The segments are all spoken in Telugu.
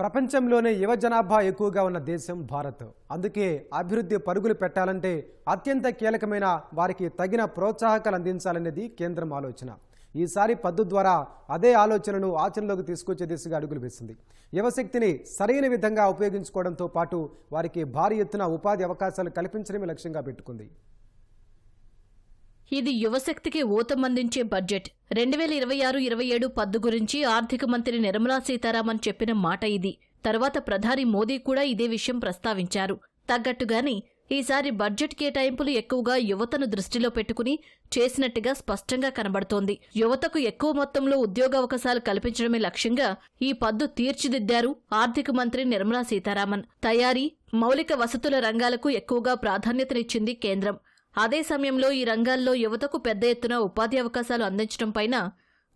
ప్రపంచంలోనే యువ జనాభా ఎక్కువగా ఉన్న దేశం భారత్. అందుకే అభివృద్ధి పరుగులు పెట్టాలంటే అత్యంత కీలకమైన వారికి తగిన ప్రోత్సాహకాలు అందించాలనేది కేంద్రం ఆలోచన. ఈసారి పద్దు ద్వారా అదే ఆలోచనను ఆచరణలోకి తీసుకొచ్చే దిశగా అడుగులు వేసింది. యువశక్తిని సరైన విధంగా ఉపయోగించుకోవడంతో పాటు వారికి భారీ ఎత్తున ఉపాధి అవకాశాలు కల్పించడమే లక్ష్యంగా పెట్టుకుంది. ఇది యువశక్తికి ఊతమందించే బడ్జెట్. రెండు వేల ఇరవై ఆరు ఇరవై ఏడు పద్దు గురించి ఆర్థిక మంత్రి నిర్మలా సీతారామన్ చెప్పిన మాట ఇది. తర్వాత ప్రధాని మోదీ కూడా ఇదే విషయం ప్రస్తావించారు. తగ్గట్టుగాని ఈసారి బడ్జెట్ కేటాయింపులు ఎక్కువగా యువతను దృష్టిలో పెట్టుకుని చేసినట్టుగా స్పష్టంగా కనబడుతోంది. యువతకు ఎక్కువ మొత్తంలో ఉద్యోగావకాశాలు కల్పించడమే లక్ష్యంగా ఈ పద్దు తీర్చిదిద్దారు ఆర్థిక మంత్రి నిర్మలా సీతారామన్. తయారీ మౌలిక వసతుల రంగాలకు ఎక్కువగా ప్రాధాన్యతనిచ్చింది కేంద్రం. అదే సమయంలో ఈ రంగాల్లో యువతకు పెద్ద ఎత్తున ఉపాధి అవకాశాలు అందించడం పైన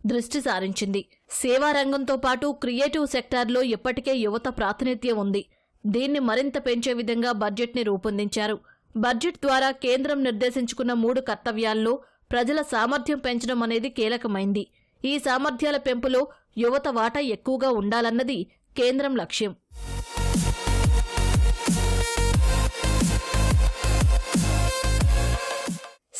దృష్టి సారించింది. సేవా రంగంతో పాటు క్రియేటివ్ సెక్టార్లో ఇప్పటికే యువత ప్రాతినిధ్యం ఉంది. దీన్ని మరింత పెంచే విధంగా బడ్జెట్ని రూపొందించారు. బడ్జెట్ ద్వారా కేంద్రం నిర్దేశించుకున్న మూడు కర్తవ్యాల్లో ప్రజల సామర్థ్యం పెంచడం అనేది కీలకమైంది. ఈ సామర్థ్యాల పెంపులో యువత వాటా ఎక్కువగా ఉండాలన్నది కేంద్రం లక్ష్యం.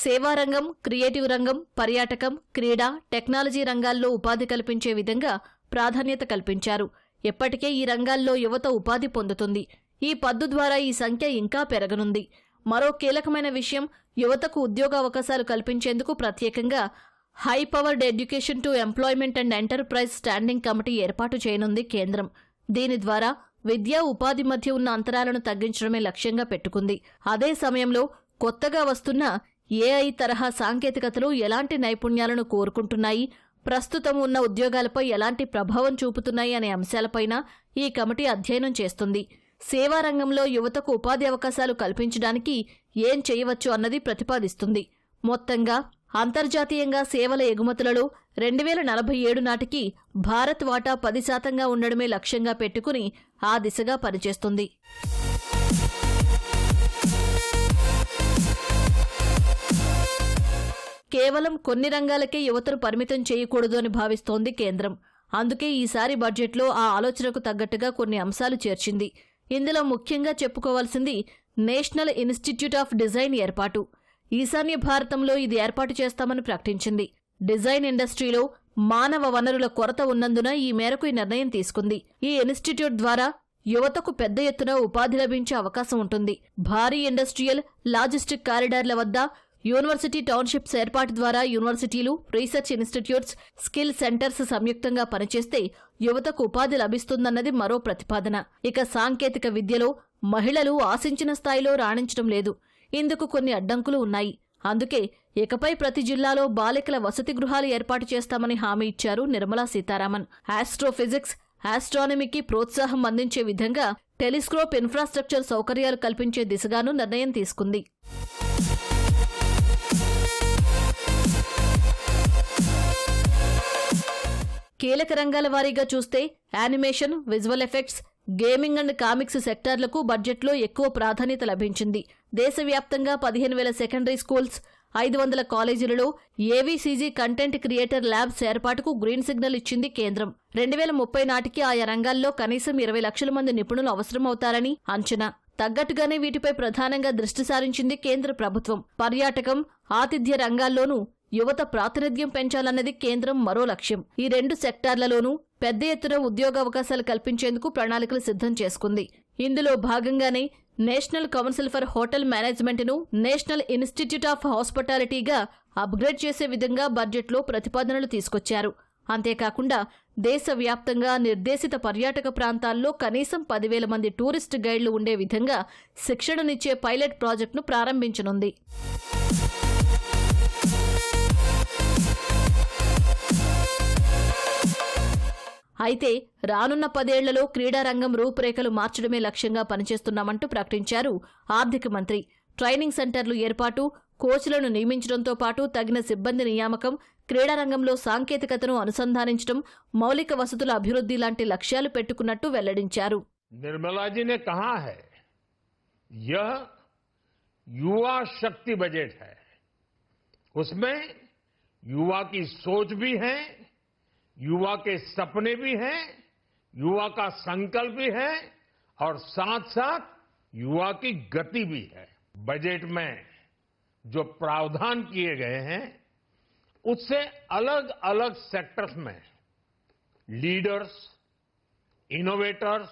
సేవారంగం క్రియేటివ్ రంగం పర్యాటకం క్రీడా టెక్నాలజీ రంగాల్లో ఉపాధి కల్పించే విధంగా ప్రాధాన్యత కల్పించారు. ఎప్పటికే ఈ రంగాల్లో యువత ఉపాధి పొందుతుంది. ఈ పద్దు ద్వారా ఈ సంఖ్య ఇంకా పెరగనుంది. మరో కీలకమైన విషయం యువతకు ఉద్యోగ అవకాశాలు కల్పించేందుకు ప్రత్యేకంగా high powered education to employment and enterprise standing committee ఏర్పాటు చేయనుంది కేంద్రం. దీని ద్వారా విద్యా ఉపాధి మధ్య ఉన్న అంతరాలను తగ్గించడమే లక్ష్యంగా పెట్టుకుంది. అదే సమయంలో కొత్తగా వస్తున్న ఏఐ తరహా సాంకేతికతలు ఎలాంటి నైపుణ్యాలను కోరుకుంటున్నాయి? ప్రస్తుతం ఉన్న ఉద్యోగాలపై ఎలాంటి ప్రభావం చూపుతున్నాయి అనే అంశాలపైన ఈ కమిటీ అధ్యయనం చేస్తుంది. సేవా రంగంలో యువతకు ఉపాధి అవకాశాలు కల్పించడానికి ఏం చేయవచ్చు అన్నది ప్రతిపాదిస్తుంది. మొత్తంగా అంతర్జాతీయంగా సేవల ఎగుమతులలో రెండు వేల నలభై ఏడు నాటికి భారత్ వాటా పది శాతంగా ఉండడమే లక్ష్యంగా పెట్టుకుని ఆ దిశగా పనిచేస్తుంది. కేవలం కొన్ని రంగాలకే యువతను పరిమితం చేయకూడదు అని భావిస్తోంది కేంద్రం. అందుకే ఈసారి బడ్జెట్లో ఆ ఆలోచనకు తగ్గట్టుగా కొన్ని అంశాలు చేర్చింది. ఇందులో ముఖ్యంగా చెప్పుకోవాల్సింది నేషనల్ ఇన్స్టిట్యూట్ ఆఫ్ డిజైన్ ఏర్పాటు. ఈశాన్య భారతంలో ఇది ఏర్పాటు చేస్తామని ప్రకటించింది. డిజైన్ ఇండస్ట్రీలో మానవ వనరుల కొరత ఉన్నందున ఈ మేరకు ఈ నిర్ణయం తీసుకుంది. ఈ ఇన్స్టిట్యూట్ ద్వారా యువతకు పెద్ద ఎత్తున ఉపాధి లభించే అవకాశం ఉంటుంది. భారీ ఇండస్ట్రియల్ లాజిస్టిక్ కారిడార్ల వద్ద యూనివర్సిటీ టౌన్షిప్స్ ఏర్పాటు ద్వారా యూనివర్సిటీలు రీసెర్చ్ ఇన్స్టిట్యూట్స్ స్కిల్ సెంటర్స్ సంయుక్తంగా పనిచేస్తే యువతకు ఉపాధి లభిస్తుందన్నది మరో ప్రతిపాదన. ఇక సాంకేతిక విద్యలో మహిళలు ఆశించిన స్థాయిలో రాణించడం లేదు. ఇందుకు కొన్ని అడ్డంకులు ఉన్నాయి. అందుకే ఇకపై ప్రతి జిల్లాలో బాలికల వసతి గృహాలు ఏర్పాటు చేస్తామని హామీ ఇచ్చారు నిర్మలా సీతారామన్. ఆస్ట్రోఫిజిక్స్ ఆస్ట్రానమీకి ప్రోత్సాహం అందించే విధంగా టెలిస్కోప్ ఇన్ఫ్రాస్ట్రక్చర్ సౌకర్యాలు కల్పించే దిశగాను నిర్ణయం తీసుకుంది. కీలక రంగాల వారీగా చూస్తే animation visual effects gaming and comics సెక్టార్లకు బడ్జెట్లో ఎక్కువ ప్రాధాన్యత లభించింది. దేశవ్యాప్తంగా పదిహేను వేల సెకండరీ స్కూల్స్ ఐదు వందల కాలేజీలలో ఏవీసీజీ కంటెంట్ క్రియేటర్ ల్యాబ్స్ ఏర్పాటుకు గ్రీన్ సిగ్నల్ ఇచ్చింది కేంద్రం. రెండు వేల ముప్పై నాటికి ఆయా రంగాల్లో కనీసం ఇరవై లక్షల మంది నిపుణులు అవసరమవుతారని అంచనా. తగ్గట్టుగానే వీటిపై ప్రధానంగా దృష్టి సారించింది కేంద్ర ప్రభుత్వం. పర్యాటకం ఆతిథ్య రంగాల్లోనూ యువత ప్రాతినిధ్యం పెంచాలన్నది కేంద్రం మరో లక్ష్యం. ఈ రెండు సెక్టార్లలోనూ పెద్ద ఎత్తున ఉద్యోగావకాశాలు కల్పించేందుకు ప్రణాళికలు సిద్ధం చేసుకుంది. ఇందులో భాగంగానే నేషనల్ కౌన్సిల్ ఫర్ హోటల్ మేనేజ్మెంట్ను నేషనల్ ఇన్స్టిట్యూట్ ఆఫ్ హాస్పిటాలిటీగా అప్గ్రేడ్ చేసే విధంగా బడ్జెట్లో ప్రతిపాదనలు తీసుకొచ్చారు. అంతేకాకుండా దేశవ్యాప్తంగా నిర్దేశిత పర్యాటక ప్రాంతాల్లో కనీసం పదివేల మంది టూరిస్ట్ గైడ్లు ఉండే విధంగా శిక్షణనిచ్చే పైలట్ ప్రాజెక్టును ప్రారంభించనుంది. అయితే రానున్న పదేళ్లలో క్రీడారంగం రూపురేఖలు మార్చడమే లక్ష్యంగా పనిచేస్తున్నామంటూ ప్రకటించారు ఆర్థిక మంత్రి ట్రైనింగ్ సెంటర్లు ఏర్పాటు కోచ్లను నియమించడంతో పాటు తగిన సిబ్బంది నియామకం క్రీడారంగంలో సాంకేతికతను అనుసంధానించడం మౌలిక వసతుల అభివృద్ధి లాంటి లక్ష్యాలు పెట్టుకున్నట్టు వెల్లడించారు निर्मला जी ने कहा है यह युवा शक्ति बजट है उसमें युवा की सोच भी है युवा के सपने भी हैं, युवा का संकल्प भी है, और साथ साथ युवा की गति भी है। बजट में जो प्रावधान किए गए हैं, उससे अलग अलग सेक्टर्स में लीडर्स इनोवेटर्स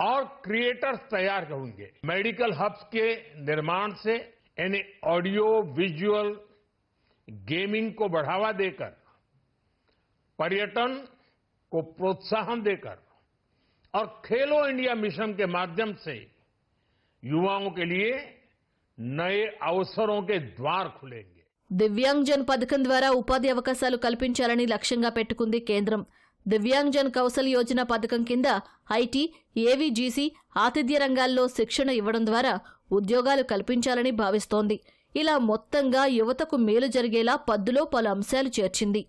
और क्रिएटर्स तैयार होंगे। मेडिकल हब्स के निर्माण से, यानी ऑडियो विजुअल गेमिंग को बढ़ावा देकर पर्यटन को प्रोत्साहन देकर और खेलो इंडिया मिशन के माध्यम से युवाओं के लिए नए अवसरों के द्वार खुलेंगे దివ్యాంగ్ జన్ పథకం ద్వారా ఉపాధి అవకాశాలు కల్పించాలని లక్ష్యంగా పెట్టుకుంది కేంద్రం దివ్యాంగ్ జన్ కౌశల్ యోజన పథకం కింద ఐటీ ఏవీజీసీ ఆతిథ్య రంగాల్లో శిక్షణ ఇవ్వడం ద్వారా ఉద్యోగాలు కల్పించాలని భావిస్తోంది ఇలా మొత్తంగా యువతకు మేలు జరిగేలా పద్దులో పలు అంశాలు చేర్చింది